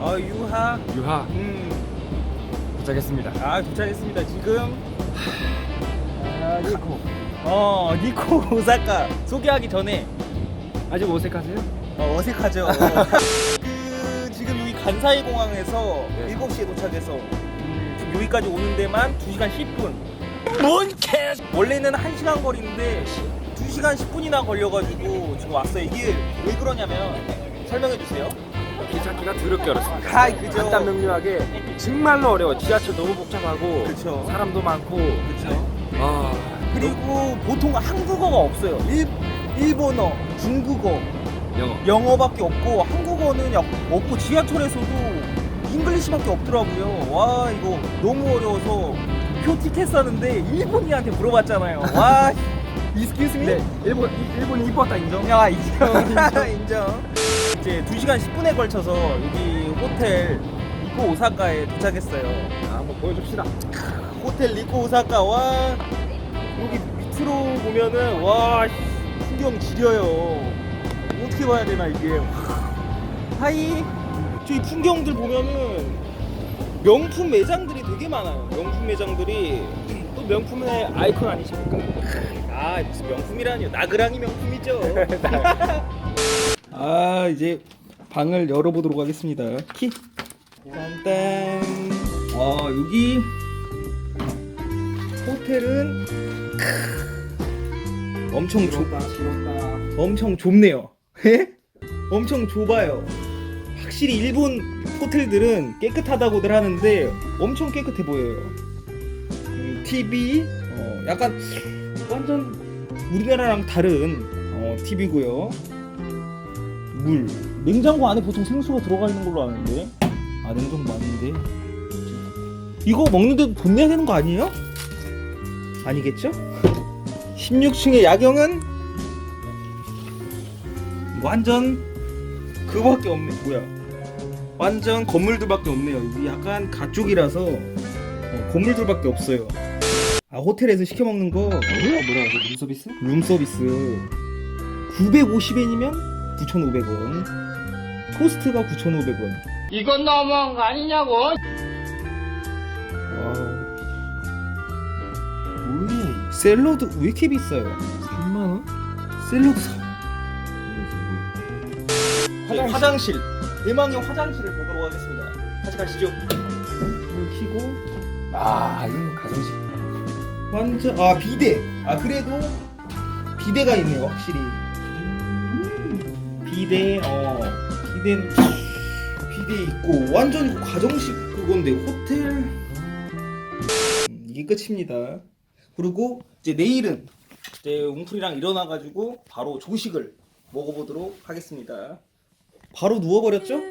어 유하 유하 음, 도착했습니다. 아 도착했습니다 지금 아, 니코. 어 니코 오사카 소개하기 전에 아직 어색하세요? 어, 어색하죠 그 지금 여기 간사이 공항에서 네. 7시에 도착해서 음, 지금 여기까지 오는 데만 2시간 10분 뭔 개! 원래는 1시간 거리인데 2시간 10분이나 걸려 가지고 지금 왔어요 이게 왜 그러냐면 설명해 주세요 길 찾기가 더럽게 어렵습니다. 아 그죠 간단 명료하게 정말로 어려워. 지하철 너무 복잡하고 그쵸. 사람도 많고. 그쵸 아 그리고 보통 한국어가 없어요 일, 일본어, 중국어, 영어. 영어밖에 없고 한국어는 약- 없고 지하철에서도 잉글리시밖에 없더라고요 와 이거 너무 어려워서 표 티켓 사는데 일본이한테 물어봤잖아요 와 이스큐스미? 네, 일본 일본이 이뻤다 인정. 야 인정 인정 이제 2시간 10분에 걸쳐서 여기 호텔 이코 오사카에 도착했어요. 아, 한번 보여줍시다. 호텔 리코 오사카 와 여기 밑으로 보면은 와 씨, 풍경 지려요. 어떻게 봐야 되나 이게. 하이 저기 풍경들 보면은 명품 매장들이 되게 많아요. 명품 매장들이 또 명품의 아이콘 아니십니까? 아 무슨 명품이라니요. 나그랑이 명품이죠. 아 이제 방을 열어보도록 하겠습니다 키 딴딴 아 여기 호텔은 크, 엄청 좁. 엄청 좁네요. 예? 엄청 좁아요. 확실히 일본 호텔들은 깨끗하다고들 하는데 엄청 깨끗해 보여요. 음, TV 어, 약간 완전 우리나라랑 다른 어, TV고요. 물. 냉장고 안에 보통 생수가 들어가 있는 걸로 아는데. 아 냉장고 아닌데? 이거 먹는데도 돈 내야 되는 거 아니에요? 아니겠죠? 16층의 야경은 완전 그거밖에 없네. 뭐야? 완전 건물들밖에 없네요. 약간 가쪽이라서 어, 건물들밖에 없어요. 아 호텔에서 시켜 먹는 거? 뭐야? 이거 룸 서비스? 룸 서비스. 950엔이면 9,500원. 토스트가 9,500원. 이건 너무한 거 아니냐고. 와 뭐야 샐러드 왜 이렇게 비싸요? 3만 원? 샐러드 사 화장실. 화장실. 대망의 화장실을 보도록 하겠습니다. 같이 가시죠. 불 켜고. 아, 이건 가정식. 완전 아 비데 아 그래도 비데가 있네요 확실히 비데 어 비데 비데 있고 완전 이거 가정식 그건데 호텔? 음, 이게 끝입니다. 그리고 이제 내일은 이제 웅풀이랑 일어나가지고 바로 조식을 먹어보도록 하겠습니다. 바로 누워버렸죠?